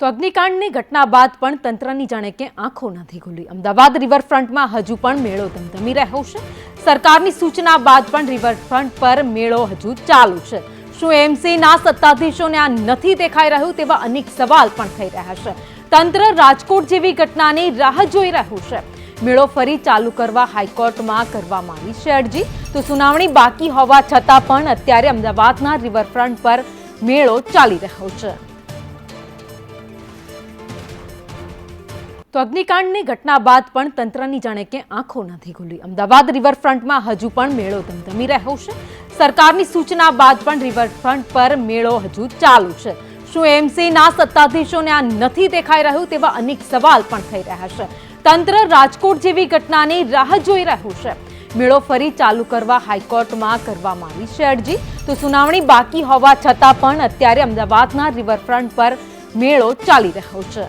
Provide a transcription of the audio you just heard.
તો અગ્નિકાંડની ઘટના બાદ પણ તંત્રની જાણે કે આંખો નથી ખુલી. અમદાવાદ રિવરફ્રન્ટમાં હજુ પણ મેળો ધમધમી રહ્યો છે. સરકારની સૂચના બાદ પણ રિવરફ્રન્ટ પર મેળો હજુ ચાલુ છે. શું એમસીના સત્તાધીશોને આ નથી દેખાઈ રહ્યું તેવા અનેક સવાલ પણ થઈ રહ્યા છે. તંત્ર રાજકોટ જેવી ઘટનાની રાહ જોઈ રહ્યું છે. મેળો ફરી ચાલુ કરવા હાઈકોર્ટમાં કરવામાં આવી છે અરજી. તો સુનાવણી બાકી હોવા છતાં પણ અત્યારે અમદાવાદના રિવરફ્રન્ટ પર મેળો ચાલી રહ્યો છે. તો અગ્નિકાંડની ઘટના બાદ પણ તંત્રની જાણે કે આંખો નથી ખુલી અમદાવાદ રિવરફ્રન્ટમાં હજુ પણ મેળો ધમધમી રહ્યો છે. સરકારની સૂચના બાદ પણ રિવરફ્રન્ટ પર મેળો હજુ ચાલુ છે. શું એમસીના સત્તાધીશોને આ નથી દેખાઈ રહ્યું તેવા અનેક સવાલ પણ થઈ રહ્યા છે. તંત્ર રાજકોટ જેવી ઘટનાની રાહ જોઈ રહ્યું છે. મેળો ફરી ચાલુ કરવા હાઈકોર્ટમાં કરવામાં આવી છે અરજી. તો સુનાવણી બાકી હોવા છતાં પણ અત્યારે અમદાવાદના રિવરફ્રન્ટ પર મેળો ચાલી રહ્યો છે.